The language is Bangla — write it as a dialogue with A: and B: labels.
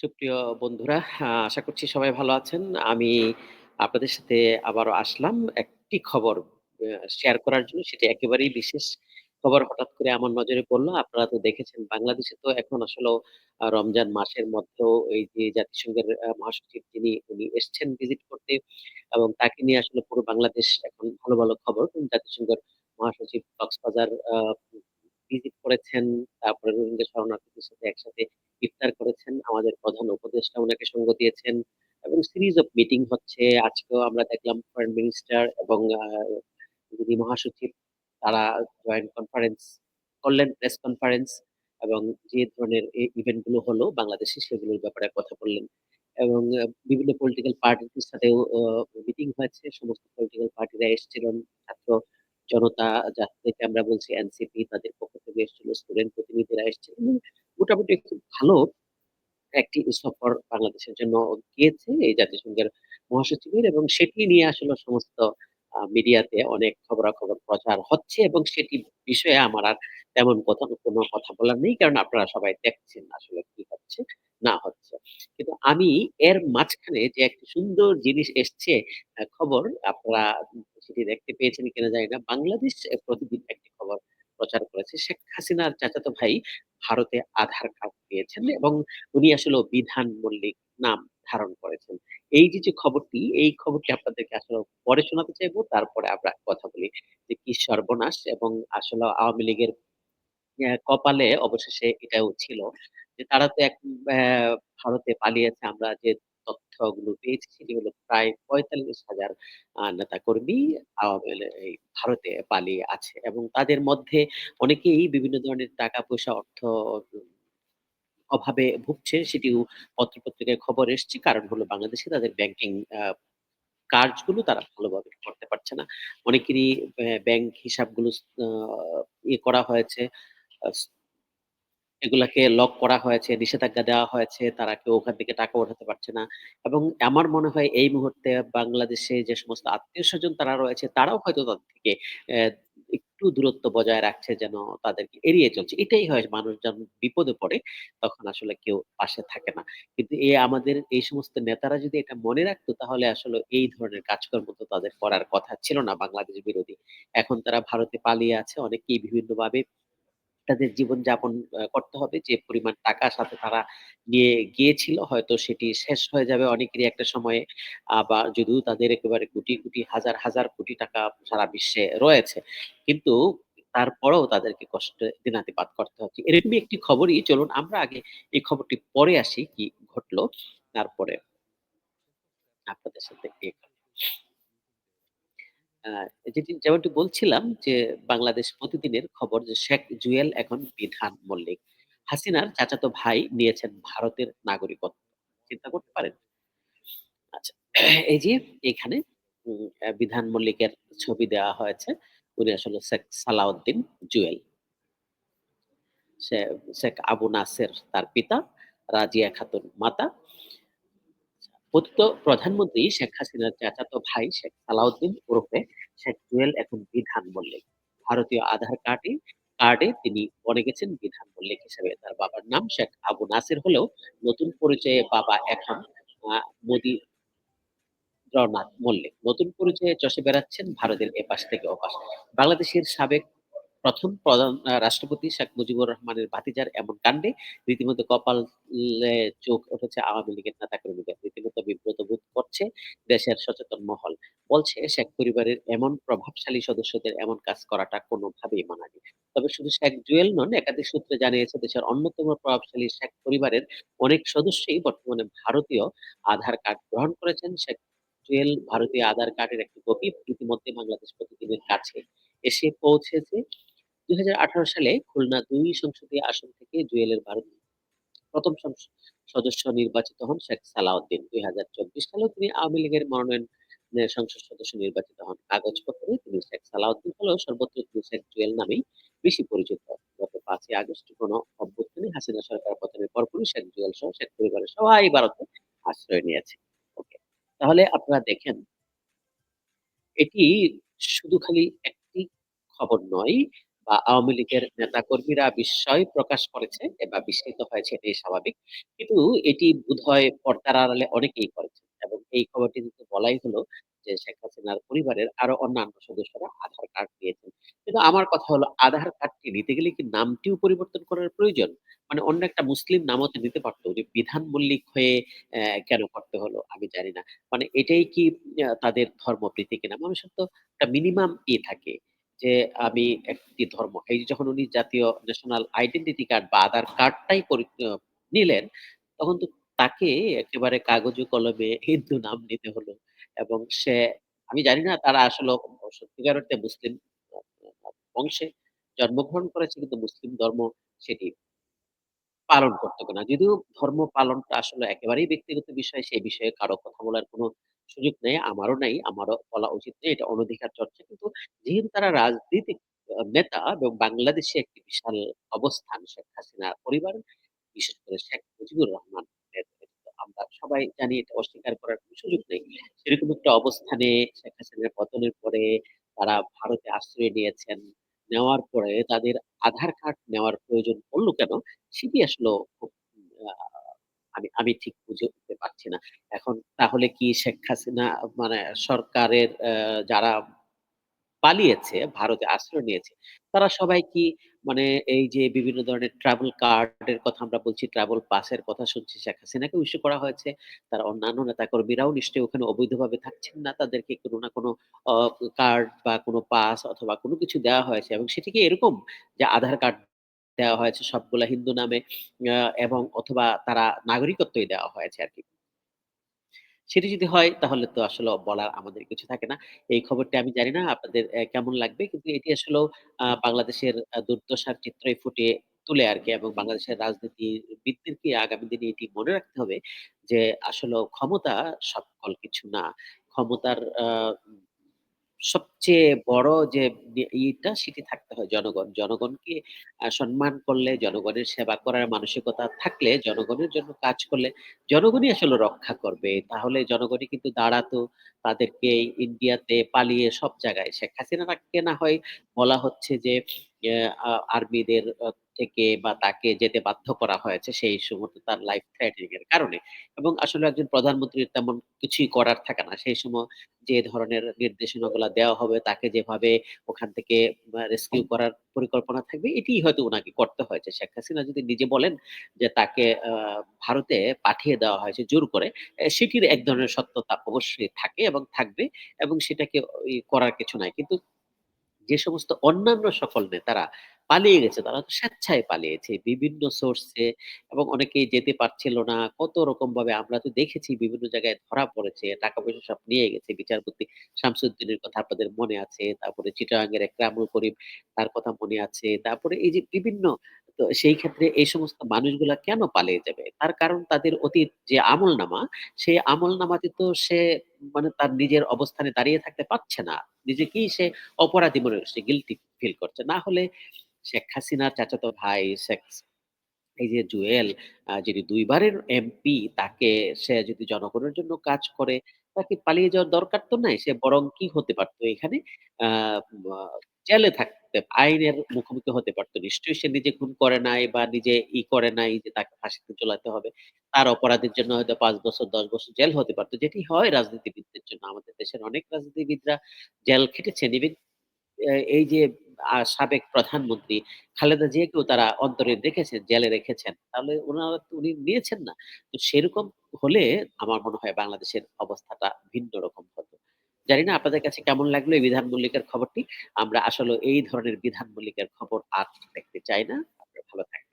A: সুপ্রিয় বন্ধুরা, আশা করছি সবাই ভালো আছেন। আমি আপনাদের সাথে আবারও আসলাম একটি খবর শেয়ার করার জন্য। সেটি একেবারেই বিশেষ খবর হঠাৎ করে আমার নজরে পড়ল আপনারা তো দেখেছেন বাংলাদেশে তো এখন আসলেও আ রমজান মাসের মধ্যেও এই যে জাতিসংঘের মহাসচিব যিনি উনি এসছেন ভিজিট করতে এবং তাকে নিয়ে আসলে পুরো বাংলাদেশ এখন ভালো, ভালো খবর। জাতিসংঘের মহাসচিব কক্সবাজার ভিজিট করেছেন। তারপরে রোহিঙ্গা শরণার্থীদের সাথে একসাথে ইফতার করেছেন। আমাদের প্রধান উপদেষ্টা উনাকে সঙ্গ দিয়েছেন এবং সিরিজ অফ মিটিং হচ্ছে। আজকেও আমরা দেখলাম ফরেন মিনিস্টার এবং যিনি মহাসচিব তারা জয়েন্ট কনফারেন্স করলেন, প্রেস কনফারেন্স এবং যে ধরনের ই ইভেন্টগুলো হলো বাংলাদেশে সেগুলোর ব্যাপারে কথা বললেন। এবং বিভিন্ন পলিটিক্যাল পার্টির সাথেও মিটিং হয়েছে। সমস্ত পলিটিক্যাল পার্টিরা এসছিলেন। ছাত্র জনতা যাদেরকে আমরা বলছি এনসিপি তাদের পক্ষ থেকে এসছিল, স্টুডেন্ট প্রতিনিধিরা এসছিলেন। এবং মোটামুটি খুব ভালো একটি সফর বাংলাদেশের জন্য গিয়েছে এই জাতিসংঘের মহাসচিবের এবং সেটি নিয়ে আসলে সমস্ত মিডিয়াতে অনেক খবরাখবর প্রচার হচ্ছে এবং সেটি বিষয়ে আমার আর তেমন কথা কোনো কথা বলার নেই। কারণ আপনারা সবাই দেখছেন আসলে কি হচ্ছে না হচ্ছে। কিন্তু আমি এর মাঝখানে যে একটা সুন্দর জিনিস এসছে খবর আপনারা সেটি দেখতে পেয়েছেন কিনা জানি না। বাংলাদেশ প্রতিদিন করেছে। শেখ হাসিনার চাচাতো ভাই ভারতে আধার কার্ড পেয়েছেন এবং উনি আসলে বিধান মল্লিক নাম ধারণ করেছেন। এই যে, যে খবরটি, এই খবরটি আপনাদেরকে আসলে পরে শোনাতে চাইব। তারপরে আমরা কথা বলি যে কি সর্বনাশ এবং আসলে আওয়ামী লীগের কপালে অবশেষে এটাও ছিল যে তারা তো এক ভারতে পালিয়েছে। আমরা যে তথ্যগুলো পেয়েছি সেটি হলো প্রায় ৪৫,০০০ আ নেতাকর্মী আওয়ামী ভারতে পালিয়ে আছে এবং তাদের মধ্যে অনেকেই বিভিন্ন ধরনের টাকা-পয়সা অর্থ অভাবে ভুগছে সেটিও পত্র-পত্রিকায় খবর এসছে। কারণ হলো বাংলাদেশে তাদের ব্যাংকিং আ কাজগুলো তারা ভালোভাবে করতে পারছে না। অনেকেরই ব্যা ব্যাংক হিসাবগুলো আ ইয়ে করা হয়েছে। এগুলাকে লক করা হয়েছে, নিষেধাজ্ঞা দেওয়া হয়েছে। তারা কেউ ওখান থেকে টাকা উঠাতে পারছে না। এবং আমার মনে হয় এই মুহূর্তে বাংলাদেশে যে সমস্ত আত্মীয়স্বজন তারা রয়েছে তারাও হয়তো তাদের থেকে একটু দূরত্ব বজায় রাখছে যেন তাদেরকে এড়িয়ে চলছে। এটাই হয় মানুষ যখন বিপদে পড়ে তখন আসলে কেউ পাশে থাকে না। কিন্তু এ আমাদের এই সমস্ত নেতারা যদি এটা মনে রাখতো তাহলে আসলে এই ধরনের কাজকর্ম তো তাদের করার কথা ছিল না বাংলাদেশ বিরোধী। এখন তারা ভারতে পালিয়ে আছে অনেকেই বিভিন্নভাবে তাদের জীবনযাপন করতে হবে। যে পরিমাণ টাকা সাথে তারা নিয়ে গিয়েছিল হয়তো সেটি শেষ হয়ে যাবে অনেকেরই একটা সময়ে। আবার যদিও তাদের একেবারে কোটি, কোটি হাজার, হাজার কোটি টাকা সারা বিশ্বে রয়েছে। কিন্তু তারপরেও তাদেরকে কষ্টে দিনাতিপাত করতে হচ্ছে। এরকমই একটি খবরই চলুন আমরা আগে এই খবরটি পরে আসি কি ঘটলো। তারপরে আপনাদের সাথে এ আ যেটি যেমনটি বলছিলাম যে বাংলাদেশ প্রতিদিনের খবর যে শেখ জুয়েল এখন বিধান মল্লিক। হাসিনার চাচাতো ভাই নিয়েছেন ভারতের নাগরিকত্ব। চিন্তা করতে পারেন? আচ্ছা এই যে এখানে উম বিধান মল্লিকের ছবি দেওয়া হয়েছে। উনি আসলে শেখ সালাউদ্দিন জুয়েল। শেখ আবু নাসের তার পিতা, রাজিয়া খাতুন মাতা। পতিত প্রধানমন্ত্রী শেখ হাসিনার চাচাতো ভাই শেখ সালাউদ্দিন ওরফে শেখ জুয়েল এখন বিধান মল্লিক। ভারতীয় আধার কার্ডে কার্ডে তিনি বনে গেছেন বিধান মল্লিক হিসেবে। তার বাবার নাম শেখ আবু নাসির হলেও নতুন পরিচয়ে বাবা এখন মোদি রওনাক মল্লিক। নতুন পরিচয়ে চষে বেড়াচ্ছেন ভারতের এপাশ থেকে ওপাশ। বাংলাদেশের সাবেক ১ম প্রধান রাষ্ট্রপতি শেখ মুজিবুর রহমানের ভাতিজার এমন কাণ্ডে রীতিমতো কপালে চোখ উঠেছে আওয়ামী লীগের নেতাকর্মীদের। রীতিমতো বিব্রত বোধ করছে দেশের সচেতন মহল। বলছে শেখ পরিবারের এমন প্রভাবশালী সদস্যদের এমন কাজ করাটা কোনোভাবেই মানায় না। তবে শুধু শেখ জুয়েল নন, একাধিক সূত্রে জানিয়েছে দেশের অন্যতম প্রভাবশালী শেখ পরিবারের অনেক সদস্যই বর্তমানে ভারতীয় আধার কার্ড গ্রহণ করেছেন। শেখ জুয়েল ভারতীয় আধার কার্ডের একটি কপি ইতিমধ্যে বাংলাদেশ প্রতিদিনের কাছে এসে পৌঁছেছে। ২০১৮ সালে খুলনা ২ সংসদীয় আসন থেকে জুয়েলের ভারত ১ম সংস, সদস্য নির্বাচিত হন শেখ সালাউদ্দিন। ২০২৪ সালেও তিনি আওয়ামী লীগের মনোনয়ন সংসদ সদস্য নির্বাচিত হন। কাগজপত্রে তিনি শেখ সালাউদ্দিন হলেও সর্বত্র তিনি শেখ জুয়েল নামেই বেশি পরিচিত। গত ৫ ই আগস্ট গণ অভ্যুত্থানে হাসিনা সরকার পতনের পরপরই শেখ জুয়েল সহ শেখ পরিবারের সবাই ভারতে আশ্রয় নিয়েছে। ওকে। তাহলে আপনারা দেখেন, এটি শুধু খালি একটি খবর নয়। আওয়ামী লীগের নেতাকর্মীরা বিস্ময় প্রকাশ করেছে বা বিস্মিত হয়েছে, এটাই স্বাভাবিক। কিন্তু এটি বোধহয় পর্দার আড়ালে অনেকেই করেছে এবং এই খবরটি কিন্তু বলাই হলো যে শেখ হাসিনার পরিবারের আরও অন্যান্য সদস্যরা আধার কার্ড দিয়েছেন। কিন্তু আমার কথা হলো, আধার কার্ডটি নিতে গেলে কি নামটিও পরিবর্তন করার প্রয়োজন? মানে অন্য একটা মুসলিম নামও তো নিতে পারত। যে বিধান মল্লিক হয়ে কেন করতে হলো? আমি জানি না। মানে এটাই কি তাদের ধর্মপ্রীতি কিনা? মানুষের তো একটা মিনিমাম ই থাকে যে আমি একটি ধর্ম এই যখন উনি জাতীয় ন্যাশনাল আইডেন্টিটি কার্ড বা আধার কার্ডটাই নিলেন, তখন তো তাকে একেবারে কাগজে কলমে হিন্দু নাম নিতে হলো এবং সে আমি জানি না তারা আসলে সত্যিকার অর্থে মুসলিম বংশে জন্মগ্রহণ করেছে কিন্তু মুসলিম ধর্ম সেটি পালন করত কিনা। যদিও ধর্ম পালনটা আসলে একেবারেই ব্যক্তিগত বিষয়, সেই বিষয়ে কারও কথা বলার কোন সুযোগ নেই। আমারও নাই। আমারও বলা উচিত নেই। এটা অনধিকার চর্চা। কিন্তু যেহেতু তারা রাজনীতিক নেতা এবং বাংলাদেশে একটি বিশাল অবস্থান শেখ হাসিনার পরিবার, বিশেষ করে শেখ মুজিবুর রহমান। আমরা সবাই জানি এটা অস্বীকার করার সুযোগ নেই। সেরকম একটা অবস্থানে শেখ হাসিনার পতনের পরে তারা ভারতে আশ্রয় নিয়েছেন। নেওয়ার পরে তাদের আধার কার্ড নেওয়ার প্রয়োজন পড়ল কেন? সেটি আসলেও খুব আমি আমি ঠিক বুঝে পারছি না। এখন তাহলে কি শেখ হাসিনা মানে সরকারের যারা পালিয়েছে, ভারতে আশ্রয় নিয়েছে, তারা সবাই কি মানে এই যে বিভিন্ন ধরনের ট্রাভেল কার্ডের কথা আমরা বলছি, ট্রাভেল পাসের কথা শুনছি, শেখ হাসিনাকেও ইস্যু করা হয়েছে। তার অন্যান্য নেতাকর্মীরাও নিশ্চয়ই ওখানে অবৈধভাবে থাকছেন না। তাদেরকে কোনো না কোনো কার্ড বা কোন পাস অথবা কোনো কিছু দেওয়া হয়েছে এবং সেটি কি এরকম যে আধার কার্ড দেওয়া হয়েছে সবগুলা হিন্দু নামে এবং অথবা তারা নাগরিকত্বই দেওয়া হয়েছে আরকি। সেটি যদি হয়, তাহলে তো আসলে বলার আমাদের কিছু থাকে না। এই খবরটি আমি জানি না আপনাদের কেমন লাগবে। কিন্তু এটি আসলেও, আ, বাংলাদেশের দুর্দশার চিত্রই ফুটিয়ে তুলে আর কি, এবং বাংলাদেশের রাজনীতিবিদদেরকে আগামী দিনে এটি মনে রাখতে হবে যে আসলে ক্ষমতা সকল কিছু না। ক্ষমতার সবচেয়ে বড় যে ইটা সেটি থাকতে হয় জনগণ। জনগণকে সম্মান করলে, জনগণের সেবা করার মানসিকতা থাকলে, জনগণের জন্য কাজ করলে, জনগণই আসলে রক্ষা করবে। তাহলে জনগণই কিন্তু দাঁড়াতো তাদেরকে ইন্ডিয়াতে পালিয়ে সব জায়গায় শেখ হাসিনাকে না হয় বলা হচ্ছে যে আর্মিদের থেকে বা তাকে যেতে বাধ্য করা হয়েছে সেই সময়তে তার লাইফ থ্রেটেনিং এর কারণে। এবং আসলে একজন প্রধানমন্ত্রীর তেমন কিছুই করার থাকে না। সেই সময় যে ধরনের নির্দেশনাগুলা দেওয়া হবে, তাকে যেভাবে ওখান থেকে রেস্কিউ করার পরিকল্পনা থাকবে, এটিই হয়তো ওনাকে করতে হয়েছে। শেখ হাসিনা যদি নিজে বলেন যে তাকে ভারতে পাঠিয়ে দেওয়া হয়েছে জোর করে, সেটির এক ধরনের সত্যতা অবশ্যই থাকে এবং থাকবে এবং সেটাকে করার কিছু নাই। কিন্তু যে সমস্ত অন্যান্য সকল নেতারা পালিয়ে গেছে, তারা তো স্বেচ্ছায় পালিয়েছে। বিভিন্ন সোর্সে এবং অনেকেই যেতে পারছিল না। কত রকম ভাবে আমরা তো দেখেছি বিভিন্ন জায়গায় ধরা পড়েছে। টাকা-পয়সা সব নিয়ে গেছে। বিচারপতি শামসুদ্দিনের কথা আপনাদের মনে আছে। তারপরে চিটাঙ্গের একরামুল করিম তার কথা মনে আছে। তারপরে এই যে বিভিন্ন তো সেই ক্ষেত্রে এই সমস্ত মানুষগুলা কেন পালিয়ে যাবে? তার কারণ তাদের অতীত যে আমলনামা, সেই আমলনামাতে তো সে মানে তার নিজের অবস্থানে দাঁড়িয়ে থাকতে পারছে না। নিজেকেই সে অপরাধী মনে করছে, গিল্টি ফিল করছে। না হলে শেখ হাসিনার চাচাতো ভাই শেখ এই যে জুয়েল আ যিনি ২ বারের এমপি তাকে সে যদি জনগণের জন্য কাজ করে, তাকে পালিয়ে যাওয়ার দরকার তো নাই। সে বরং কি হতে পারত এখানে? আ মা জেলে থাকতে আইনের মুখোমুখি হতে পারতো নিশ্চয়ই সে নিজে খুন করে নাই বা নিজে ই করে নাই যে তাকে ফাঁসিতে ঝুলাতে হবে। তার অপরাধের জন্য হয়তো পাঁচ বছর ১০ বছর জেল হতে পারতো যেটি হয় রাজনীতিবিদদের জন্য। আমাদের দেশের অনেক রাজনীতিবিদরা জেল খেটেছেন। ইভেন এই যে সাবেক প্রধানমন্ত্রী খালেদা জিয়াকেও তারা অন্তরে রেখেছেন, জেলে রেখেছেন। তাহলে ওনারা তো উনি নিয়েছেন না। তো সেরকম হলে আমার মনে হয় বাংলাদেশের অবস্থাটা ভিন্ন রকম হতো। জানি না আপনাদের কাছে কেমন লাগল এই বিধান মল্লিকের খবরটি? আমরা আসলে এই ধরনের বিধান মল্লিকের খবর আর দেখতে চাই না। আপনারা ভালো থাকবেন।